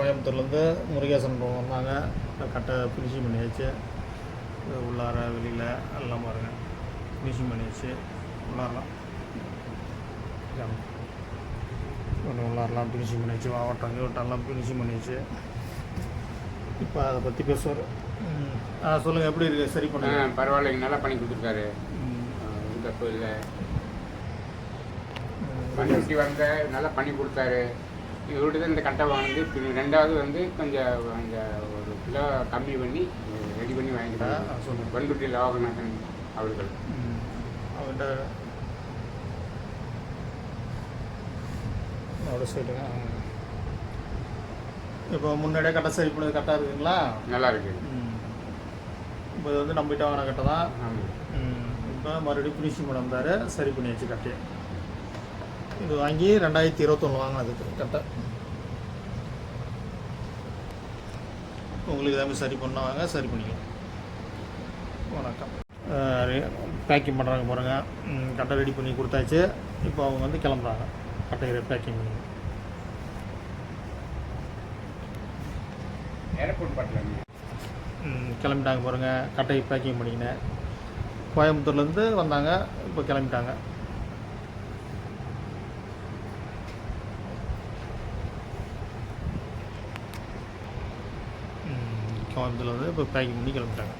கோயம்புத்தூர்லேருந்து முருகேசன் போக வந்தாங்க கட்டை ஃபினிஷிங் பண்ணியாச்சு. உள்ளார வெளியில் எல்லாம் பாருங்கள் ஃபினிஷிங் பண்ணியாச்சு. உள்ளாரலாம். ஒன்று உள்ளாரலாம் ஃபினிஷிங் பண்ணியாச்சு. மாவட்டம் கீவட்டம்லாம் ஃபினிஷிங் பண்ணியாச்சு. இப்போ அதை பற்றி பேசுவார். ஆ சொல்லுங்கள் எப்படி இருக்குது சரி பண்ணுங்க. பரவாயில்லைங்க. நல்லா பண்ணி கொடுத்துருக்காரு. கோயிலில்? ம். பண்ணி வந்த நல்லா பண்ணி கொடுத்தாரு. இவர்கிட்ட தான் இந்த கட்டை வாங்கினது. பின்ன ரெண்டாவது வந்து கொஞ்சம் அந்த ஒரு கிலோ கம்மி பண்ணி ரெடி பண்ணி ஆ, வாங்கிட்டாங்க சொல்லுங்க. வண்டுட்டி லோகநாதன் அவர்கள். ம். அவன்கிட்ட அவ்வளோ சொல்லுங்க இப்போ முன்னாடியே கட்டை சரி பண்ணது கரெக்டாக இருக்குங்களா நல்லா இருக்கு. இப்போ இது வந்து நம்பிட்ட வாங்கின கட்டை தான். இப்போ மறுபடியும் ஃபினிஷிங் பண்ண வந்தார். சரி பண்ணியாச்சு கட்டையை? இது வாங்கி ரெண்டாயிரத்தி இருபத்தொன்று வாங்கினது கட்டை உங்களுக்கு எல்லாமே சரி பண்ண வாங்க சரி பண்ணிக்கலாம். வணக்கம். பேக்கிங் பண்ணுறாங்க பாருங்க. ம், கட்டை ரெடி பண்ணி கொடுத்தாச்சு. இப்போ அவங்க வந்து கிளம்புறாங்க. கட்டையை பேக்கிங் பண்ணி. கிளம்பிட்டாங்க பாருங்க. கட்டையை பேக்கிங் பண்ணிக்கினேன். கோயம்புத்தூர்லேருந்து வந்தாங்க இப்போ கிளம்பிட்டாங்க. ம், வந்து இப்போ பேக்கிங் பண்ணி கிளம்பிட்டாங்க.